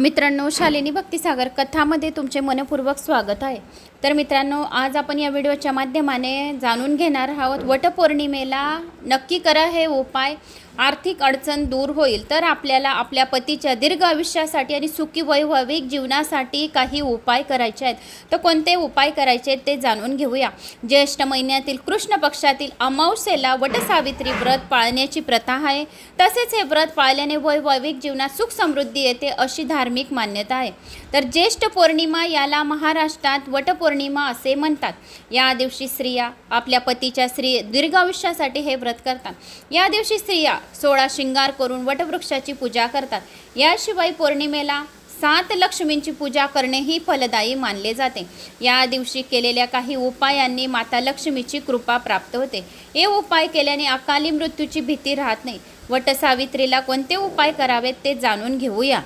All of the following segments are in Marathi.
मित्रांनो शालिनी भक्तिसागर कथामध्ये तुमचे मनपूर्वक स्वागत आहे. तर मित्रांनो आज आपण या व्हिडिओच्या माध्यमाने जाणून घेणार आहोत वटपौर्णिमेला नक्की करा हे उपाय आर्थिक अडचण दूर होईल. तर आपल्याला आपल्या पतीच्या दीर्घ आयुष्यासाठी आणि सुखी वैभविक जीवनासाठी काही उपाय करायचे आहेत. तर कोणते उपाय करायचे आहेत ते जाणून घेऊया. ज्येष्ठ महिन्यातील कृष्ण पक्षातील अमावस्येला वटसावित्री व्रत पाळण्याची प्रथा आहे. तसेच हे व्रत पाळल्याने वैभविक जीवनात सुख समृद्धी येते अशी धार्मिक मान्यता आहे. तर ज्येष्ठ पौर्णिमा याला महाराष्ट्रात वटपौर्णिमा पौर्णिमा असे म्हणतात. या दिवशी स्त्रिया आपल्या पतीच्या स्त्री दीर्घ आयुष्यासाठी हे व्रत करतात. या दिवशी स्त्रिया सोळा शिंगार करून वटवृक्षाची पूजा करतात. याशिवाय पौर्णिमेला सात लक्ष्मींची पूजा करणेही फलदायी मानले जाते. या दिवशी केलेल्या काही उपायांनी माता लक्ष्मीची कृपा प्राप्त होते. हे उपाय केल्याने अकाली मृत्यूची भीती राहत नाही. वटसावित्रीला कोणते उपाय करावेत ते जाणून घेऊया.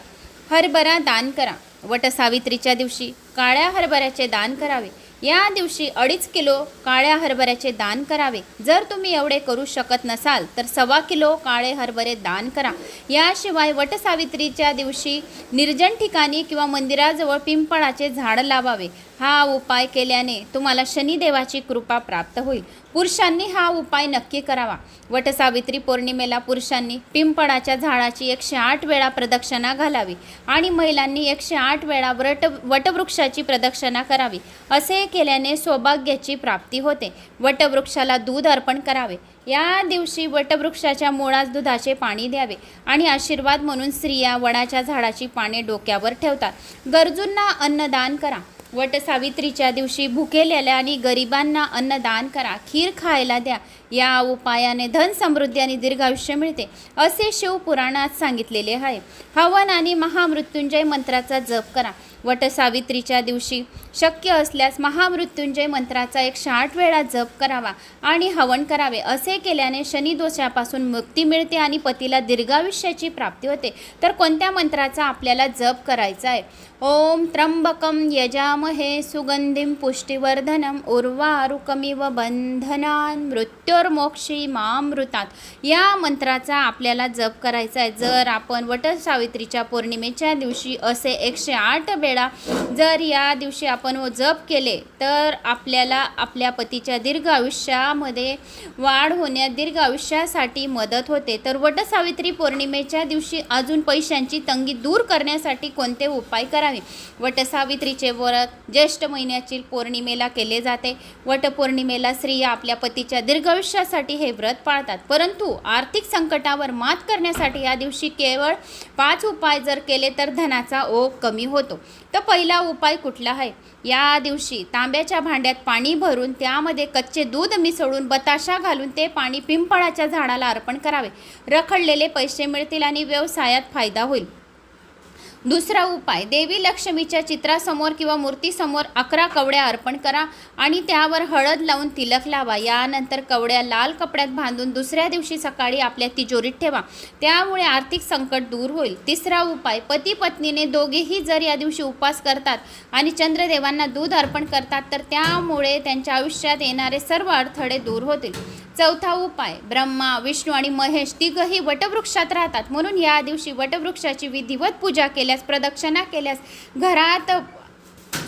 हरभरा दान करा. वटसावित्रीच्या दिवशी काळ्या हरभऱ्याचे दान करावे. या दिवशी अडीच किलो काळ्या हरभऱ्याचे दान करावे. जर तुम्ही एवढे करू शकत नसाल तर सव्वा किलो काळे हरभरे दान करा. याशिवाय वटसावित्रीच्या दिवशी निर्जन ठिकाणी किंवा मंदिराजवळ पिंपळाचे झाड लावावे. हा उपाय केल्याने तुम्हाला शनिदेवाची कृपा प्राप्त होईल. पुरुषांनी हा उपाय नक्की करावा. वटसावित्री पौर्णिमेला पुरुषांनी पिंपळाच्या झाडाची एकशे आठ वेळा प्रदक्षिणा घालावी आणि महिलांनी एकशे आठ वेळा व्रट वटवृक्षाची प्रदक्षिणा करावी. असे केल्याने सौभाग्याची प्राप्ती होते. वटवृक्षाला दूध अर्पण करावे. या दिवशी वटवृक्षाच्या मुळास दुधाचे पाणी द्यावे आणि आशीर्वाद म्हणून स्त्रिया वडाच्या झाडाची पाने डोक्यावर ठेवतात. गरजूंना अन्नदान करा. वट सावित्रीच्या दिवशी भुकेलेल्या आणि गरिबांना अन्नदान करा. खीर खायला द्या. या उपायाने धन समृद्धी आणि दीर्घायुष्य मिळते असे शिवपुराणात सांगितलेले आहे. हवन आणि महामृत्युंजय मंत्राचा जप करा. वटसावित्रीच्या दिवशी शक्य असल्यास महामृत्युंजय मंत्राचा एकशे आठ वेळा जप करावा आणि हवन करावे असे केल्याने शनिदोषापासून मुक्ती मिळते आणि पतीला दीर्घायुष्याची प्राप्ती होते. तर कोणत्या मंत्राचा आपल्याला जप करायचा आहे? ओम त्र्यंबकम यजामहे सुगंधीम पुष्टिवर्धनम उर्वारुकमिव बंधनान मृत्यू मृत्योर्मोक्षी मामृतात. या मंत्राचा आपल्याला जप करायचा आहे. जर आपण वट सावित्रीच्या पौर्णिमेच्या दिवशी असे एकशे आठ वेळा जर या दिवशी आपण जप केले तर आपल्याला आपल्या पतीच्या दीर्घ आयुष्यामध्ये वाढ होण्यात दीर्घ आयुष्यासाठी मदत होते. तर वट सावित्री पौर्णिमेच्या दिवशी अजून पैशांची तंगी दूर करण्यासाठी कोणते उपाय करावे? वटसावित्रीचे व्रत ज्येष्ठ महिन्याची पौर्णिमेला केले जाते. वटपौर्णिमेला स्त्रिया आपल्या पतीच्या दीर्घ आयुष्यासाठी हे व्रत पाळतात. परंतु आर्थिक संकटावर मात करण्यासाठी या दिवशी केवळ पाच उपाय जर केले तर धनाचा ओघ कमी होतो. तर पहिला उपाय कुठला आहे? या दिवशी तांब्याच्या भांड्यात पाणी भरून त्यामध्ये कच्चे दूध मिसळून बताशा घालून ते पाणी पिंपळाच्या झाडाला अर्पण करावे. रखडलेले पैसे मिळतील आणि व्यवसायात फायदा होईल. दुसरा उपाय देवी लक्ष्मीच्या चित्रासमोर किंवा मूर्तीसमोर अकरा कवड्या अर्पण करा आणि त्यावर हळद लावून तिलक लावा. यानंतर कवड्या लाल कपड्यात बांधून दुसऱ्या दिवशी सकाळी आपल्या तिजोरीत ठेवा. त्यामुळे आर्थिक संकट दूर होईल. तिसरा उपाय पती पत्नीने दोघेही जर या दिवशी उपवास करतात आणि चंद्रदेवांना दूध अर्पण करतात तर त्यामुळे त्यांच्या आयुष्यात येणारे सर्व अडथळे दूर होतील. चौथा उपाय ब्रह्मा विष्णू आणि महेश तिघही वटवृक्षात राहतात. म्हणून या दिवशी वटवृक्षाची विधिवत पूजा केल्यास प्रदक्षिणा केल्यास घरात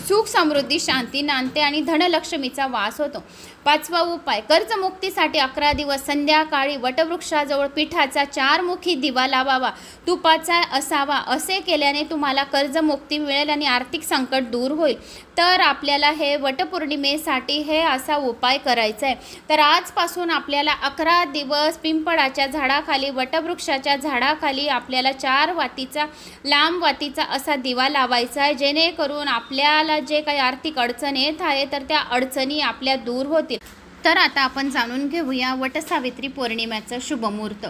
सुख समृद्धी शांती नांदते आणि धनलक्ष्मीचा वास होतो. पाचवा उपाय कर्जमुक्तीसाठी अकरा दिवस संध्याकाळी वटवृक्षाजवळ पिठाचा चारमुखी दिवा लावावा. तुपाचा असावा असे केल्याने तुम्हाला कर्जमुक्ती मिळेल आणि आर्थिक संकट दूर होईल. तर आपल्याला हे वटपौर्णिमेसाठी हे असा उपाय करायचा आहे तर आजपासून आपल्याला अकरा दिवस पिंपळाच्या झाडाखाली वटवृक्षाच्या झाडाखाली आपल्याला चार वातीचा लांब वातीचा असा दिवा लावायचा आहे जेणेकरून आपल्याला जे काही आर्थिक अडचण येत आहे तर त्या अडचणी आपल्या दूर होतील. तर आता आपण जाणून घेऊया वटसावित्री पौर्णिमेचं शुभमुहूर्त.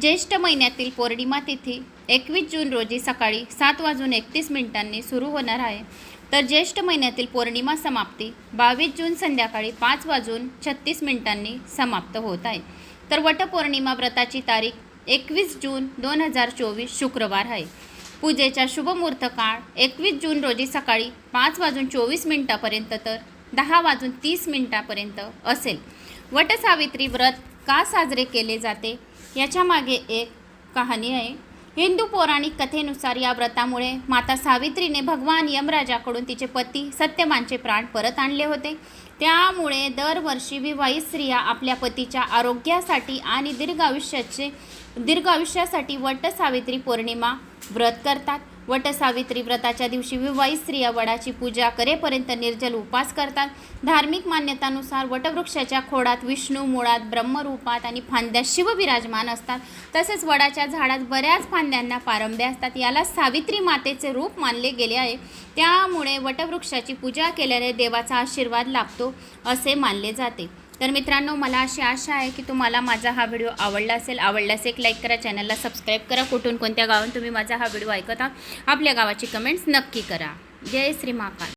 ज्येष्ठ महिन्यातील पौर्णिमा तिथी एकवीस जून रोजी सकाळी सात वाजून एकतीस मिनिटांनी सुरू होणार आहे. तर ज्येष्ठ महिन्यातील पौर्णिमा समाप्ती बावीस जून संध्याकाळी पाच वाजून छत्तीस मिनिटांनी समाप्त होत आहे. तर वटपौर्णिमा व्रताची तारीख एकवीस जून दोन हजार चोवीस शुक्रवार आहे. पूजेचा शुभमुहूर्त काळ एकवीस जून रोजी सकाळी पाच वाजून चोवीस मिनिटापर्यंत तर दहा वाजून तीस मिनिटापर्यंत असेल. वटसावित्री व्रत का साजरे केले जाते? याच्यामागे एक कहाणी आहे. हिंदू पौराणिक कथेनुसार या व्रतामुळे माता सावित्रीने भगवान यमराजाकडून तिचे पती सत्यमानचे प्राण परत आणले होते. त्यामुळे दरवर्षी विवाहित स्त्रिया आपल्या पतीच्या आरोग्यासाठी आणि दीर्घ आयुष्याचे दीर्घ आयुष्यासाठी वट सावित्री पौर्णिमा व्रत करतात. वट सावित्री व्रताच्या दिवशी विवाहित स्त्रिया वडाची पूजा करेपर्यंत निर्जल उपास करतात. धार्मिक मान्यतानुसार वटवृक्षाच्या खोडात विष्णू मुळात ब्रह्मरूपात आणि फांद्या शिव विराजमान असतात. तसेच वडाच्या झाडात बऱ्याच फांद्यांना पारंब्या असतात. याला सावित्री मातेचे रूप मानले गेले आहे. त्यामुळे वटवृक्षाची पूजा केल्याने देवाचा आशीर्वाद लाभतो असे मानले जाते. तर मित्रांनो मला अशी आशा आहे की तुम्हाला माझा हा व्हिडिओ आवडला असेल आवडल्यास एक लाईक करा चॅनलला सबस्क्राईब करा. कुठून कोणत्या गावात तुम्ही माझा हा व्हिडिओ ऐकत आहात आपल्या गावाची कमेंट्स नक्की करा. जय श्री महाकाल.